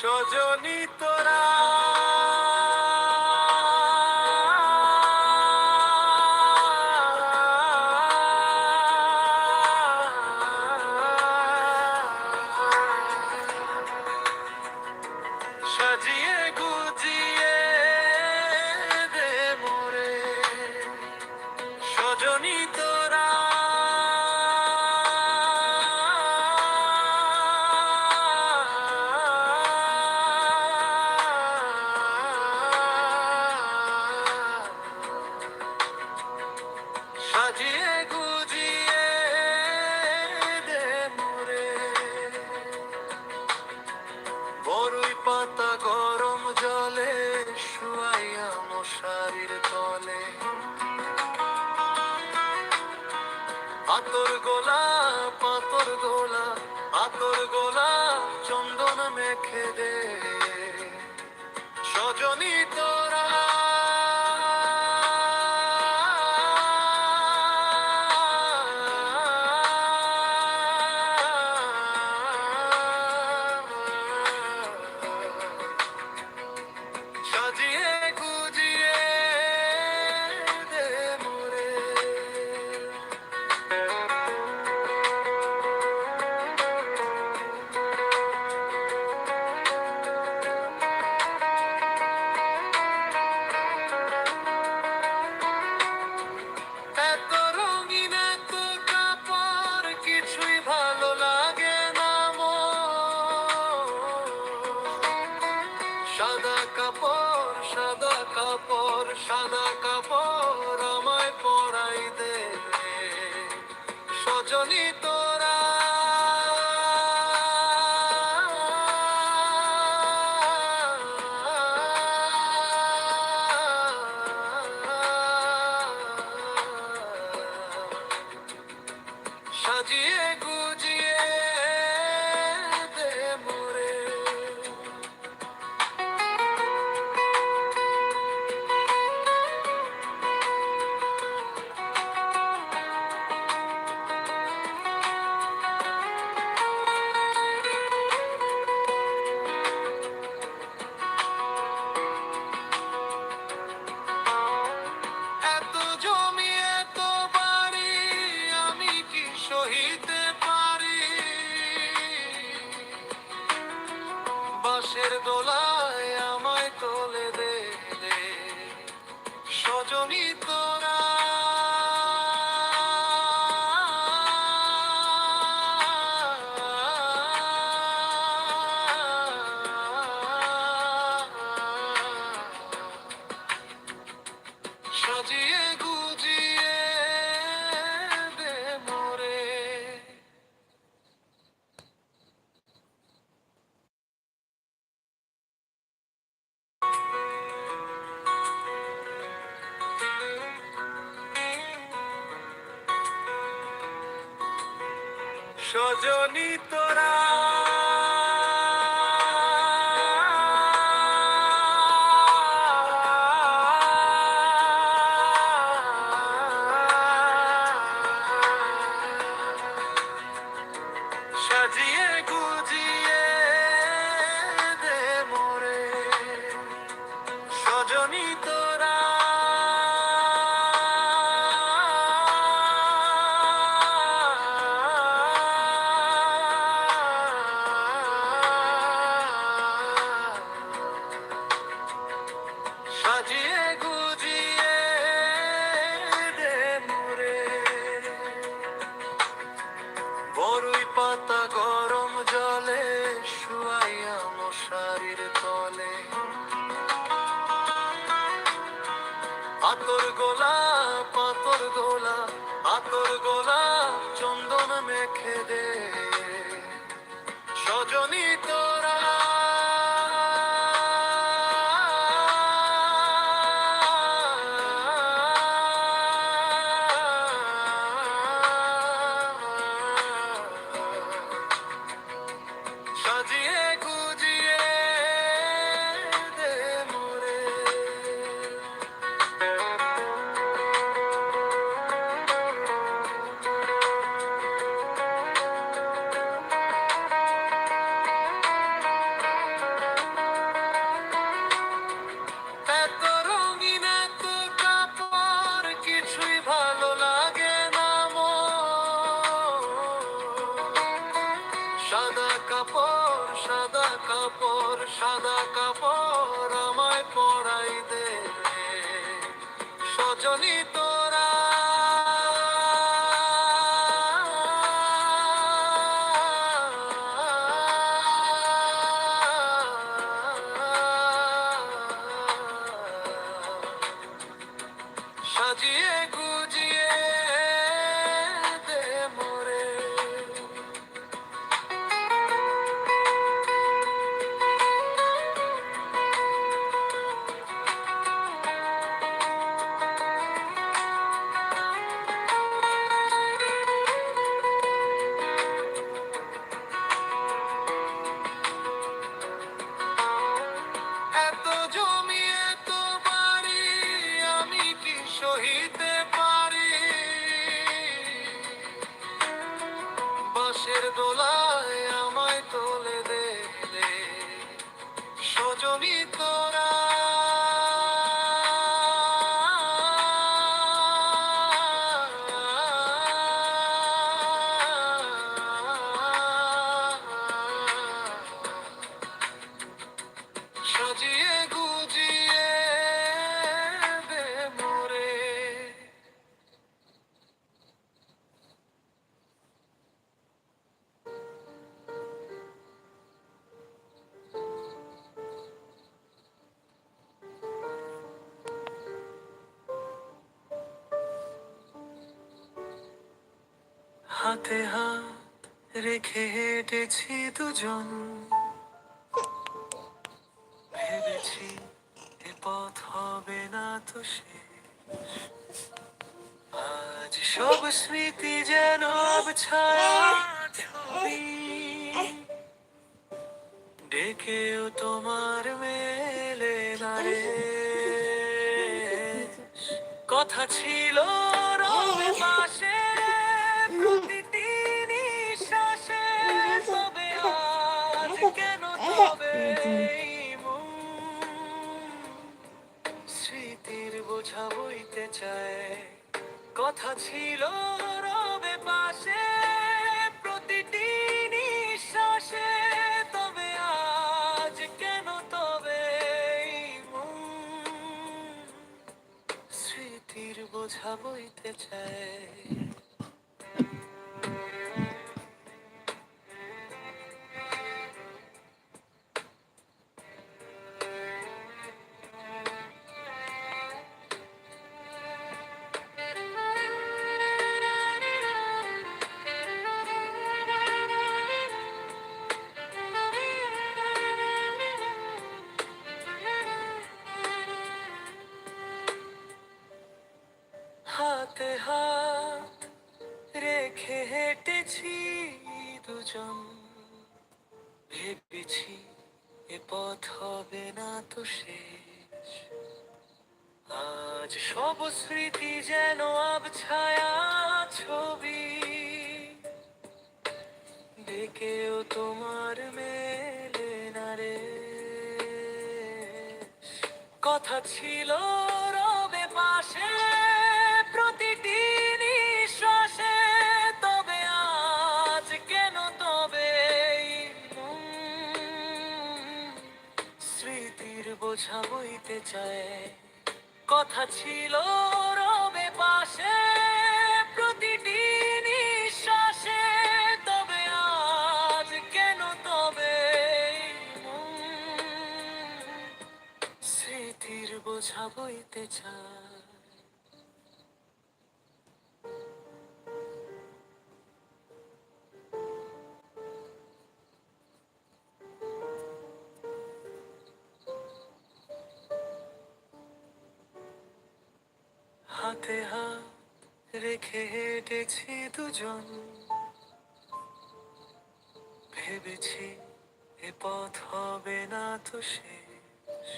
সজনী তোরা। বাঁশের দোলায় সজনী তোরা। Oh. boy. সহিতে পারি। বাঁশের দোলায় হাতে হাত রেখে হেঁটেছি দুজন। ভেবেছি এ পথ হবে না তো আজ সব স্মৃতি যেন ছবি। ডেকেও তোমার মেলে না রে। কথা ছিল রবে পাশে। স্মৃতির বোঝা বইতে চায়। কথা ছিল রবে পাশে, প্রতিটি নিঃশ্বাসে। তবে আজ কেন তবে স্মৃতির বোঝা বইতে চায়। হাতে হাত রেখে হেঁটেছি দুজন। ভেবেছি এ পথ হবে না তো শেষ। আজ সব স্মৃতি যেন আবছায়া ছবি। ডেকেও তোমার মেলে না রে। কথা ছিল রবে পাশে। বোঝা বইতে চায় কথা ছিল রবে পাশে, প্রতিটি নিঃশ্বাসে। তবে আজ কেন তবে? স্মৃতির বোঝা বইতে চায়। রেখে হেঁটেছি দুজন। ভেবেছি এ পথ হবে না তো শেষ।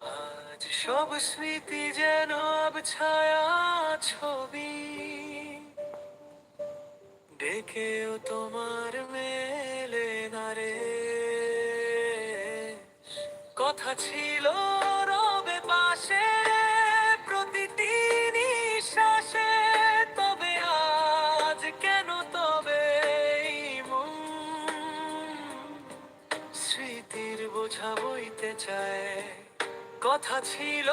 আজ সব স্মৃতি যেন ছায়া ছবি। ডেকেও তোমার মেলে না রে। কথা ছিল চায়। কথা ছিল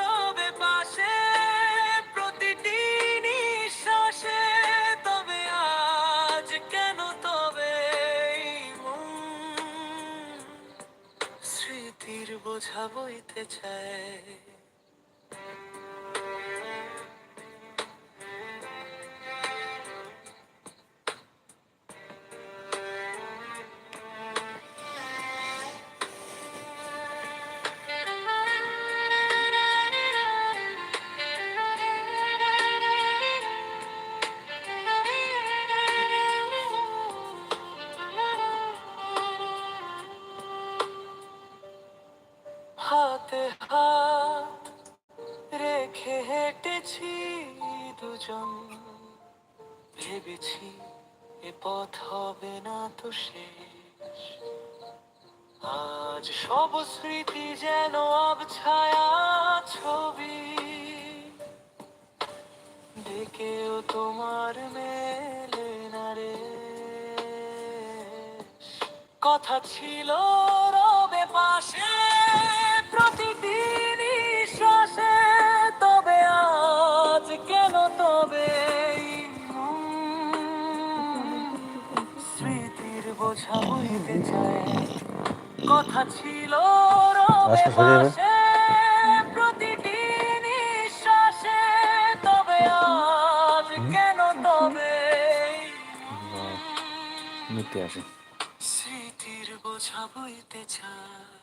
রবে পাশে, প্রতিটি নিঃশ্বাসে। তবে আজ কেন তবে স্মৃতির বোঝা বইতে চায়। হাতে হাত রেখে হেঁটেছি দুজন। ভেবেছি এ পথ হবে না তো শেষ। আজ সব স্মৃতি যেন আবছায়া ছবি। ডেকেও তোমার মেলে না রে। কথা ছিল রবে পাশে। কথা ছিল রবে আচ্ছা, সরে প্রতিদিন শ্বাসে তবে আজ কেন তবে? নিতে আসে। স্মৃতির বোঝা বইতে চায়।